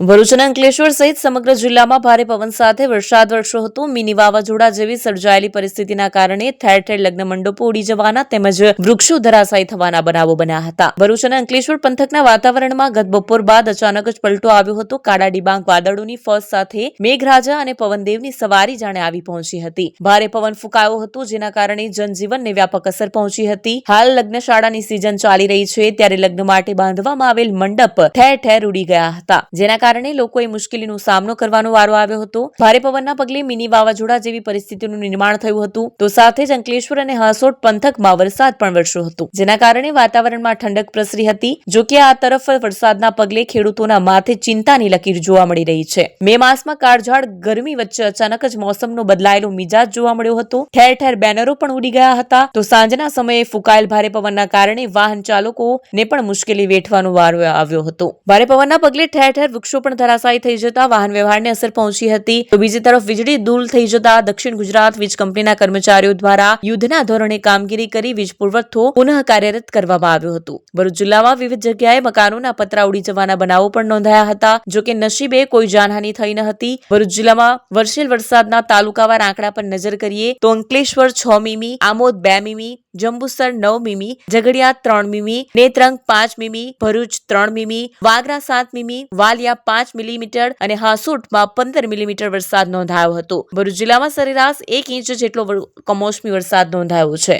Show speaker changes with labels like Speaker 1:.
Speaker 1: ભરૂચના અંકલેશ્વર સહિત સમગ્ર જિલ્લામાં ભારે પવન સાથે વરસાદ વરસ્યો હતો. મિની વાવાઝોડા જેવી સર્જાયેલી પરિસ્થિતિના કારણે ઠેર ઠેર લગ્ન મંડપો ઉડી જવાના તેમજ વૃક્ષો ધરાશાયી થવાના બનાવો બન્યા હતા. ભરૂચના અંકલેશ્વર પંથકના વાતાવરણમાં ગત બપોર બાદ અચાનક જ પલટો આવ્યો હતો. કાળા ડિબાંગ વાદળોની ફોજ સાથે મેઘરાજા અને પવનદેવની સવારી જાણે આવી પહોંચી હતી. ભારે પવન ફૂંકાયો હતો, જેના કારણે જનજીવનને વ્યાપક અસર પહોંચી હતી. હાલ લગ્ન શાળાની સિઝન ચાલી રહી છે, ત્યારે લગ્ન માટે બાંધવામાં આવેલ મંડપ ઠેર ઠેર ઉડી ગયા હતા, જેના કારણે લોકોએ મુશ્કેલીનો સામનો કરવાનો વારો આવ્યો હતો. ભારે પવનના પગલે મિની વાવાઝોડા જેવી પરિસ્થિતિનું નિર્માણ થયું હતું. તો સાથે જ અંકલેશ્વર અને હાસોટ પંથકમાં વરસાદ પણ વરસ્યો હતો. જેના કારણે વાતાવરણમાં ઠંડક પ્રસરી હતી. જો કે આ તરફ વરસાદના પગલે ખેડૂતોના માથે ચિંતાની લકીર જોવા મળી રહી છે. મે માસમાં કાળઝાળ, ગરમી વચ્ચે અચાનક જ મોસમનો બદલાયેલો મિજાજ જોવા મળ્યો હતો. ઠેર ઠેર બેનરો પણ ઉડી ગયા હતા. તો સાંજના સમયે ફૂંકાયેલ ભારે પવનના કારણે વાહન ચાલકોને પણ મુશ્કેલી વેઠવાનો વારો આવ્યો હતો. ભારે પવનના પગલે ઠેર ઠેર વૃક્ષો પણ ધરાશાયી થઈ જતા વાહન વ્યવહારને અસર પહોંચી હતી. તો બીજી તરફ વીજળી દૂર થઈ જતા દક્ષિણ ગુજરાત વીજ કંપનીના કર્મચારીઓ દ્વારા યુદ્ધના ધોરણે કામગીરી કરી વીજ પુરવઠો પુનઃ કાર્યરત કરવામાં આવ્યો હતો. ભરૂચ જિલ્લામાં વિવિધ જગ્યાએ મકાનોના પતરા ઉડી જવાના બનાવો પણ નોંધાયા હતા, જો કે નસીબે કોઈ જાનહાની થઈ ન હતી. ભરૂચ જિલ્લામાં વર્ષેલ વરસાદના તાલુકાવાર આંકડા પર નજર કરીએ તો અંકલેશ્વર છ મીમી, આમોદ બે મીમી, જંબુસર નવ મીમી, ઝઘડિયા ત્રણ મીમી, નેત્રંગ પાંચ મીમી, ભરૂચ ત્રણ મીમી, વાગરા સાત મીમી, વાલિયા પાંચ મિલીમીટર અને હાસોટમાં પંદર મિલીમીટર વરસાદ નોંધાયો હતો. ભરૂચ જિલ્લામાં સરેરાશ એક ઇંચ જેટલો કમોસમી વરસાદ નોંધાયો છે.